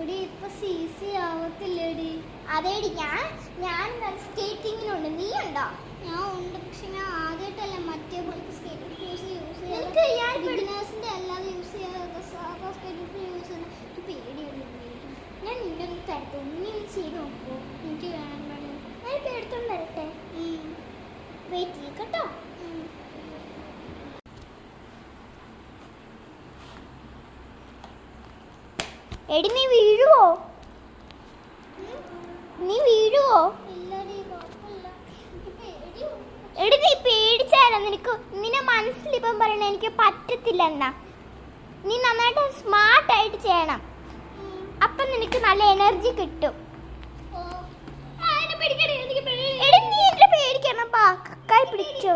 എടി ഇപ്പൊ C C ആവത്തില്ലേടി? അതേടി ഞാൻ ഞാൻ സ്കേറ്റിങ്ങിനുണ്ട് നീ ഉണ്ടോ? ഞാൻ ഉണ്ട് പക്ഷെ ഞാൻ ആദ്യമായിട്ടല്ല മറ്റേ പോലത്തെ സ്കേറ്റിംഗ് യൂസ് യൂസ് നിനക്ക് ഞാൻ ബിഗിനേഴ്സിന്റെ അല്ലാതെ യൂസ് ചെയ്യാതെ സ്കേറ്റിംഗ് യൂസ് ചെയ്യുന്ന എനിക്ക് പേടിയുണ്ട് ഞാൻ നിന്റെ ഒന്ന് നീ ഒന്ന് ചെയ്ത് നോക്കൂ. എനിക്ക് വേണം ഞാൻ ഇപ്പൊ എടുത്തോണ്ട് വരട്ടെ വെയിറ്റ് ചെയ്യ കേട്ടോ. എടി നീ വീഴുവോ? നീ വീഴുവോ? എടി നീ പേടിച്ചാലോ? നിനക്ക് നിന്റെ മനസ്സിൽ ഇപ്പം പറയണ എനിക്ക് പറ്റത്തില്ല എന്നാ നീ നന്നായിട്ട് സ്മാർട്ട് ആയിട്ട് ചെയ്യണം അപ്പൊ നിനക്ക് നല്ല എനർജി കിട്ടും. എടി നീ എന്നെ പേടിക്കണം. പാ കൈ പിടിച്ചോ.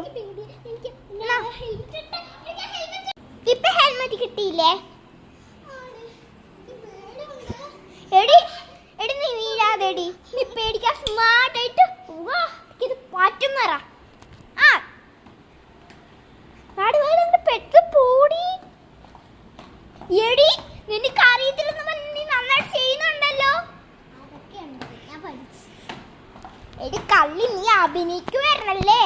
ഇപ്പൊ ഹെൽമെറ്റ് കിട്ടിയില്ലേ ആണ്. എനിക്ക് പേടിയുണ്ട്. എടി എടി നീ വീഴാതെടി നീ പേടിക്കാൻ സ്മാർട്ട് ആയിട്ട് വാ ഇത് പറ്റുന്നറ ആ. പാടി പെട്ട് പോടി. എടി നിനക്ക് അറിയത്തില്ലെന്ന് നീ നന്നായിട്ട് ചെയ്യുന്നുണ്ടല്ലോ. എടി കള്ളി നീ അഭിനയിക്കുവായിരുന്നല്ലേ?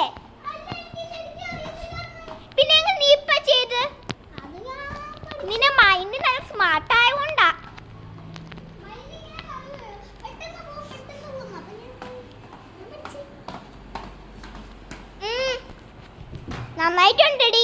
നന്നായിട്ടുണ്ടെടി